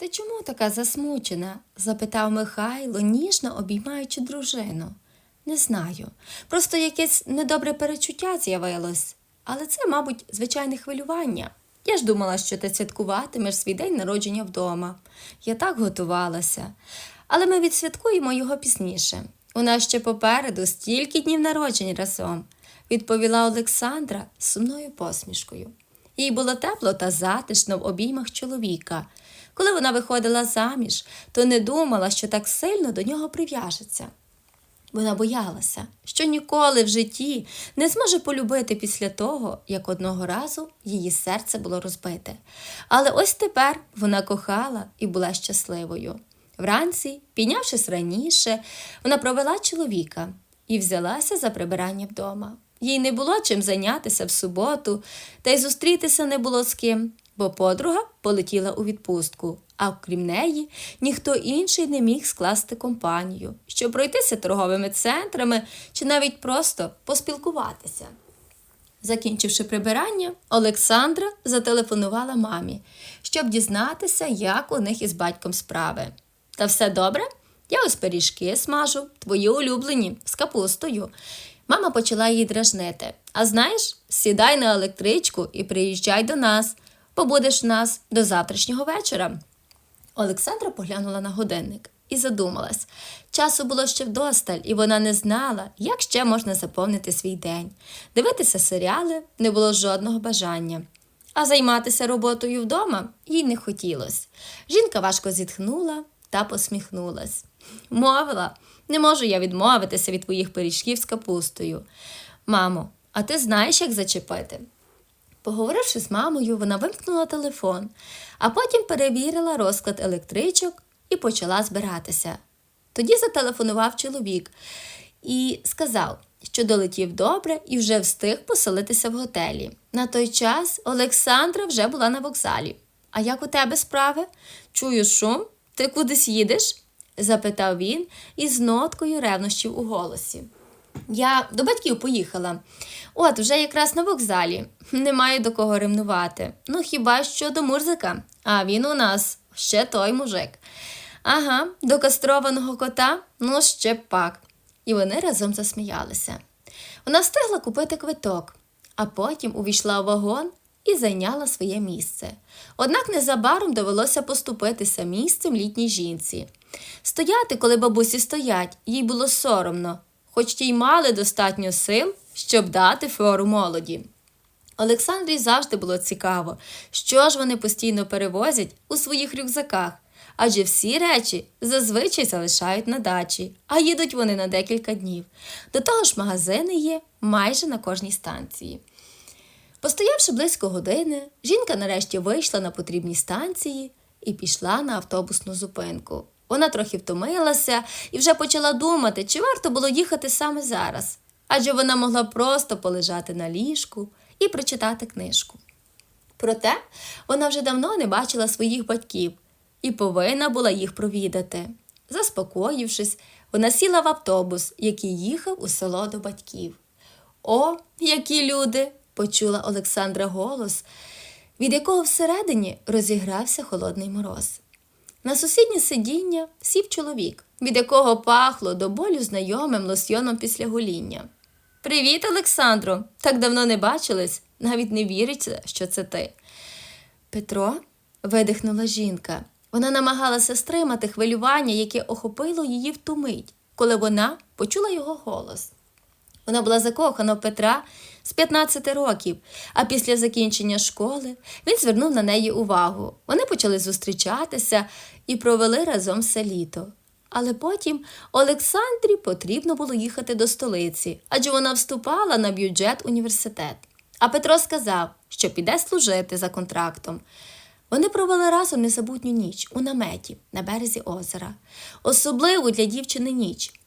Ти чому така засмучена? запитав Михайло, ніжно обіймаючи дружину. Не знаю. Просто якесь недобре перечуття з'явилось. Але це, мабуть, звичайне хвилювання. Я ж думала, що ти святкуватимеш свій день народження вдома. Я так готувалася. Але ми відсвяткуємо його пізніше. У нас ще попереду стільки днів народжень разом, відповіла Олександра з сумною посмішкою. Їй було тепло та затишно в обіймах чоловіка. Коли вона виходила заміж, то не думала, що так сильно до нього прив'яжеться. Вона боялася, що ніколи в житті не зможе полюбити після того, як одного разу її серце було розбите. Але ось тепер вона кохала і була щасливою. Вранці, піднявшись раніше, вона провела чоловіка і взялася за прибирання вдома. Їй не було чим зайнятися в суботу, та й зустрітися не було з ким, бо подруга полетіла у відпустку, а окрім неї ніхто інший не міг скласти компанію, щоб пройтися торговими центрами чи навіть просто поспілкуватися. Закінчивши прибирання, Олександра зателефонувала мамі, щоб дізнатися, як у них із батьком справи. Та все добре? Я ось пиріжки смажу, твої улюблені, з капустою. Мама почала її дражнити. А знаєш, сідай на електричку і приїжджай до нас. Побудеш нас до завтрашнього вечора. Олександра поглянула на годинник і задумалась. Часу було ще вдосталь, і вона не знала, як ще можна заповнити свій день. Дивитися серіали не було жодного бажання. А займатися роботою вдома їй не хотілося. Жінка важко зітхнула та посміхнулась. Мовила, не можу я відмовитися від твоїх пиріжків з капустою. Мамо, а ти знаєш, як зачепити? Поговоривши з мамою, вона вимкнула телефон, а потім перевірила розклад електричок і почала збиратися. Тоді зателефонував чоловік і сказав, що долетів добре і вже встиг поселитися в готелі. На той час Олександра вже була на вокзалі. А як у тебе справи? Чую шум? Ти кудись їдеш? запитав він із ноткою ревнощів у голосі. Я до батьків поїхала. От, вже якраз на вокзалі. Немає до кого ремнувати. Ну, хіба що до Мурзика, а він у нас ще той мужик. Ага, до кастрованого кота, ну ще пак. І вони разом засміялися. Вона встигла купити квиток, а потім увійшла у вагон і зайняла своє місце. Однак незабаром довелося поступитися місцем літній жінці. Стояти, коли бабусі стоять, їй було соромно, хоч ті й мали достатньо сил, щоб дати фору молоді. Олександрі завжди було цікаво, що ж вони постійно перевозять у своїх рюкзаках, адже всі речі зазвичай залишають на дачі, а їдуть вони на декілька днів. До того ж, магазини є майже на кожній станції. Постоявши близько години, жінка нарешті вийшла на потрібні станції і пішла на автобусну зупинку. Вона трохи втомилася і вже почала думати, чи варто було їхати саме зараз, адже вона могла просто полежати на ліжку і прочитати книжку. Проте вона вже давно не бачила своїх батьків і повинна була їх провідати. Заспокоївшись, вона сіла в автобус, який їхав у село до батьків. О, які люди! почула Олександра голос, від якого всередині розігрався холодний мороз. На сусіднє сидіння сів чоловік, від якого пахло до болю знайомим лосьйоном після гоління. Привіт, Олександро! Так давно не бачились, навіть не віриться, що це ти. Петро, видихнула жінка. Вона намагалася стримати хвилювання, яке охопило її в ту мить, коли вона почула його голос. Вона була закохана в Петра з 15 років, а після закінчення школи він звернув на неї увагу. Вони почали зустрічатися і провели разом все літо. Але потім Олександрі потрібно було їхати до столиці, адже вона вступала на бюджет університет. А Петро сказав, що піде служити за контрактом. Вони провели разом незабутню ніч у наметі на березі озера, особливу для дівчини ніч.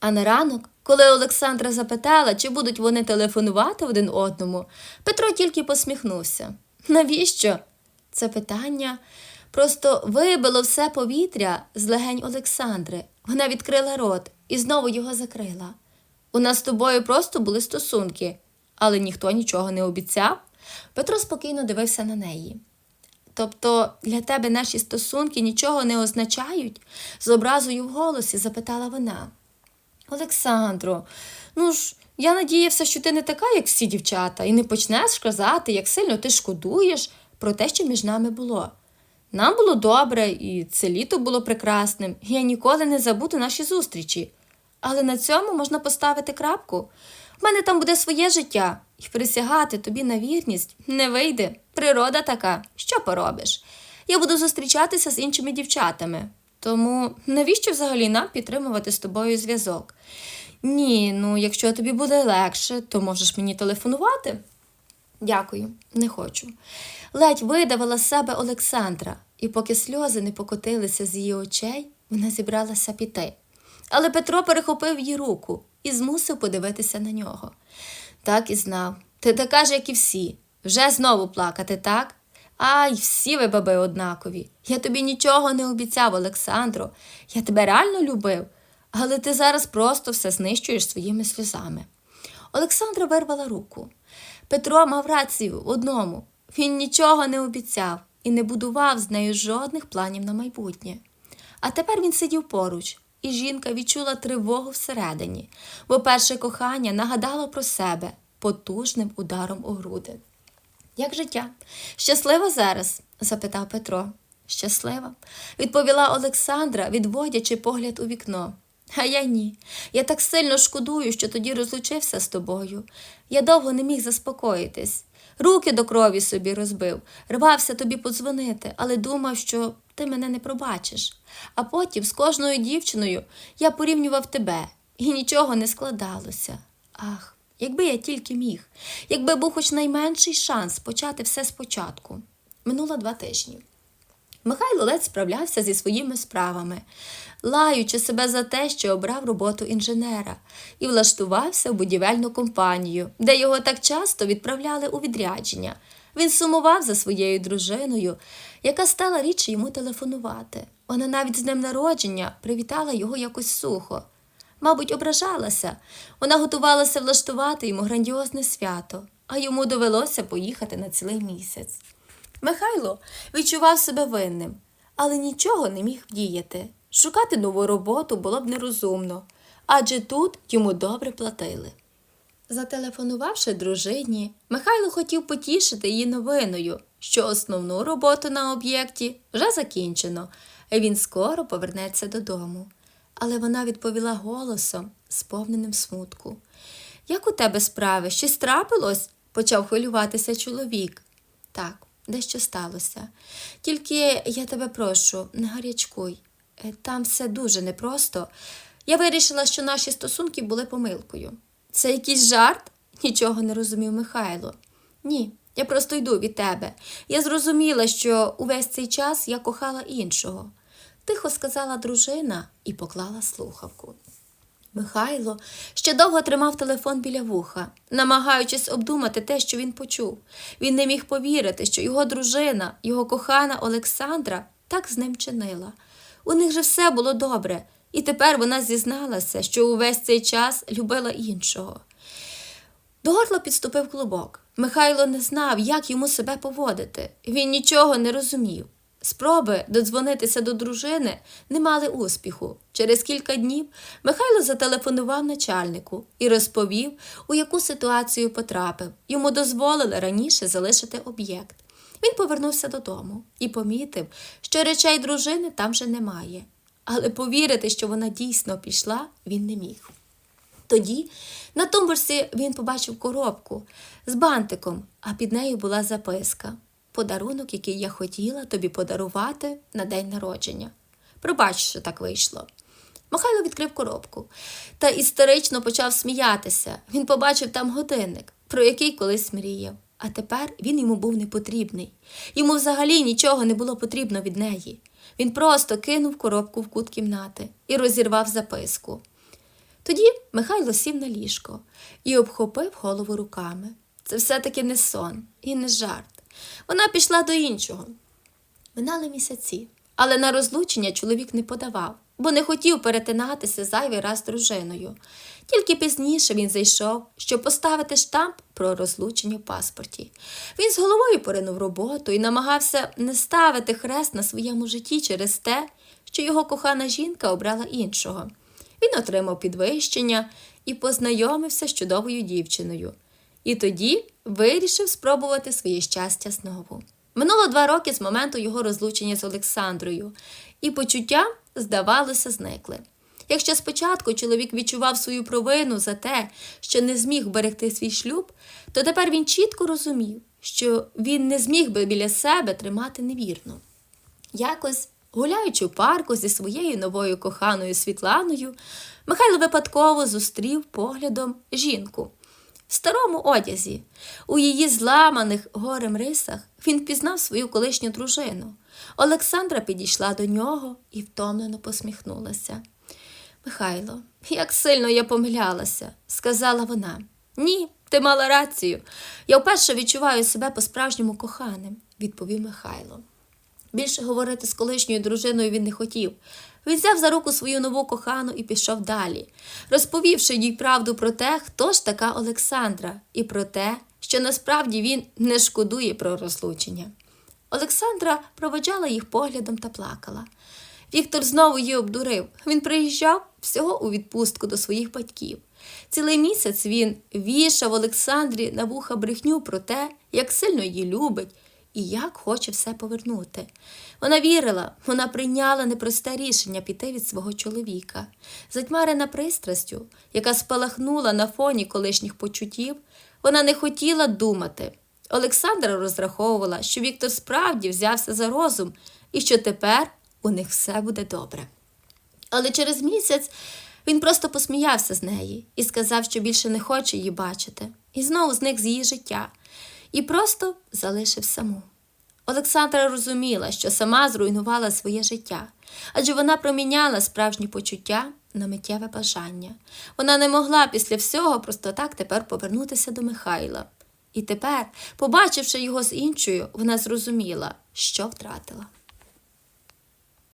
А на ранок, коли Олександра запитала, чи будуть вони телефонувати один одному, Петро тільки посміхнувся. Навіщо? Це питання просто вибило все повітря з легень Олександри. Вона відкрила рот і знову його закрила. У нас з тобою просто були стосунки, але ніхто нічого не обіцяв. Петро спокійно дивився на неї. Тобто для тебе наші стосунки нічого не означають? з образою в голосі запитала вона. Олександро, ну ж, я надіявся, що ти не така, як всі дівчата, і не почнеш казати, як сильно ти шкодуєш про те, що між нами було. Нам було добре, і це літо було прекрасним, і я ніколи не забуду наші зустрічі. Але на цьому можна поставити крапку. В мене там буде своє життя, і присягати тобі на вірність не вийде. Природа така, що поробиш? Я буду зустрічатися з іншими дівчатами. Тому навіщо взагалі нам підтримувати з тобою зв'язок? Ні, ну якщо тобі буде легше, то можеш мені телефонувати. Дякую, не хочу. Ледь видавила з себе Олександра, і поки сльози не покотилися з її очей, вона зібралася піти. Але Петро перехопив її руку і змусив подивитися на нього. Так і знав. Ти така ж, як і всі. Вже знову плакати, так? Ай, всі ви баби однакові. Я тобі нічого не обіцяв, Олександро. Я тебе реально любив, але ти зараз просто все знищуєш своїми сльозами. Олександра вирвала руку. Петро мав рацію одному. Він нічого не обіцяв і не будував з нею жодних планів на майбутнє. А тепер він сидів поруч, і жінка відчула тривогу всередині, бо перше кохання нагадало про себе потужним ударом у груди. Як життя? Щаслива зараз? запитав Петро. Щаслива, відповіла Олександра, відводячи погляд у вікно. А я ні. Я так сильно шкодую, що тоді розлучився з тобою. Я довго не міг заспокоїтись. Руки до крові собі розбив, рвався тобі подзвонити, але думав, що ти мене не пробачиш. А потім з кожною дівчиною я порівнював тебе, і нічого не складалося. Ах, якби я тільки міг, якби був хоч найменший шанс почати все спочатку. Минуло два тижні. Михайло ледь справлявся зі своїми справами, лаючи себе за те, що обрав роботу інженера, і влаштувався в будівельну компанію, де його так часто відправляли у відрядження. Він сумував за своєю дружиною, яка стала рідше йому телефонувати. Вона навіть з днем народження привітала його якось сухо. Мабуть, ображалася. Вона готувалася влаштувати йому грандіозне свято, а йому довелося поїхати на цілий місяць. Михайло відчував себе винним, але нічого не міг вдіяти. Шукати нову роботу було б нерозумно, адже тут йому добре платили. Зателефонувавши дружині, Михайло хотів потішити її новиною, що основну роботу на об'єкті вже закінчено, і він скоро повернеться додому. Але вона відповіла голосом, сповненим смутку. Як у тебе справи? Щось трапилось? почав хвилюватися чоловік. Так, дещо сталося. Тільки я тебе прошу, не гарячкуй. Е, Там все дуже непросто. Я вирішила, що наші стосунки були помилкою. Це якийсь жарт? Нічого не розумів Михайло. Ні, я просто йду від тебе. Я зрозуміла, що увесь цей час я кохала іншого. Тихо сказала дружина і поклала слухавку. Михайло ще довго тримав телефон біля вуха, намагаючись обдумати те, що він почув. Він не міг повірити, що його дружина, його кохана Олександра, так з ним чинила. У них же все було добре, і тепер вона зізналася, що увесь цей час любила іншого. До горла підступив клубок. Михайло не знав, як йому себе поводити. Він нічого не розумів. Спроби додзвонитися до дружини не мали успіху. Через кілька днів Михайло зателефонував начальнику і розповів, у яку ситуацію потрапив. Йому дозволили раніше залишити об'єкт. Він повернувся додому і помітив, що речей дружини там вже немає. Але повірити, що вона дійсно пішла, він не міг. Тоді на тумбурсі він побачив коробку з бантиком, а під нею була записка подарунок, який я хотіла тобі подарувати на день народження. Пробач, що так вийшло. Михайло відкрив коробку та істерично почав сміятися. Він побачив там годинник, про який колись мріяв. А тепер він йому був не потрібний. Йому взагалі нічого не було потрібно від неї. Він просто кинув коробку в кут кімнати і розірвав записку. Тоді Михайло сів на ліжко і обхопив голову руками. Це все-таки не сон і не жарт. Вона пішла до іншого. Минали місяці, але на розлучення чоловік не подавав. бо не хотів перетинатися зайвий раз з дружиною. Тільки пізніше він зайшов, щоб поставити штамп про розлучення в паспорті. Він з головою поринув роботу і намагався не ставити хрест на своєму житті через те, що його кохана жінка обрала іншого. Він отримав підвищення і познайомився з чудовою дівчиною. І тоді вирішив спробувати своє щастя знову. Минуло два роки з моменту його розлучення з Олександрою, і почуття, здавалося, зникли. Якщо спочатку чоловік відчував свою провину за те, що не зміг берегти свій шлюб, то тепер він чітко розумів, що він не зміг би біля себе тримати невірно. Якось, гуляючи в парку зі своєю новою коханою Світланою, Михайло випадково зустрів поглядом жінку. В старому одязі, у її зламаних горем рисах, він впізнав свою колишню дружину. Олександра підійшла до нього і втомлено посміхнулася. Михайло, як сильно я помилялася, сказала вона. Ні, ти мала рацію. Я вперше відчуваю себе по-справжньому коханим, відповів Михайло. Більше говорити з колишньою дружиною він не хотів. Він взяв за руку свою нову кохану і пішов далі, розповівши їй правду про те, хто ж така Олександра, і про те, що насправді він не шкодує про розлучення. Олександра проведжала їх поглядом та плакала. Віктор знову її обдурив. Він приїжджав всього у відпустку до своїх батьків. Цілий місяць він вішав Олександрі на вуха брехню про те, як сильно її любить і як хоче все повернути. Вона вірила, вона прийняла непросте рішення піти від свого чоловіка. Затьмарена пристрастю, яка спалахнула на фоні колишніх почуттів, вона не хотіла думати. Олександра розраховувала, що Віктор справді взявся за розум і що тепер у них все буде добре. Але через місяць він просто посміявся з неї і сказав, що більше не хоче її бачити, і знову зник з її життя, і просто залишив саму. Олександра розуміла, що сама зруйнувала своє життя, адже вона проміняла справжні почуття на миттєве бажання. Вона не могла після всього просто так тепер повернутися до Михайла. І тепер, побачивши його з іншою, вона зрозуміла, що втратила.